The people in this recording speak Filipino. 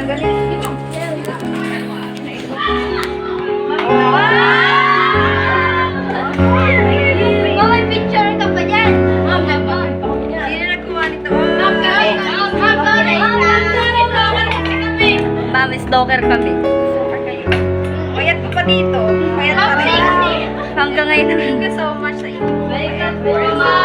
tanggalin. Ito. Stalker kami. Payat ko pa dito. Payat pa rin. Hanggang ngayon. Thank you so much sa inyo. Thank you so.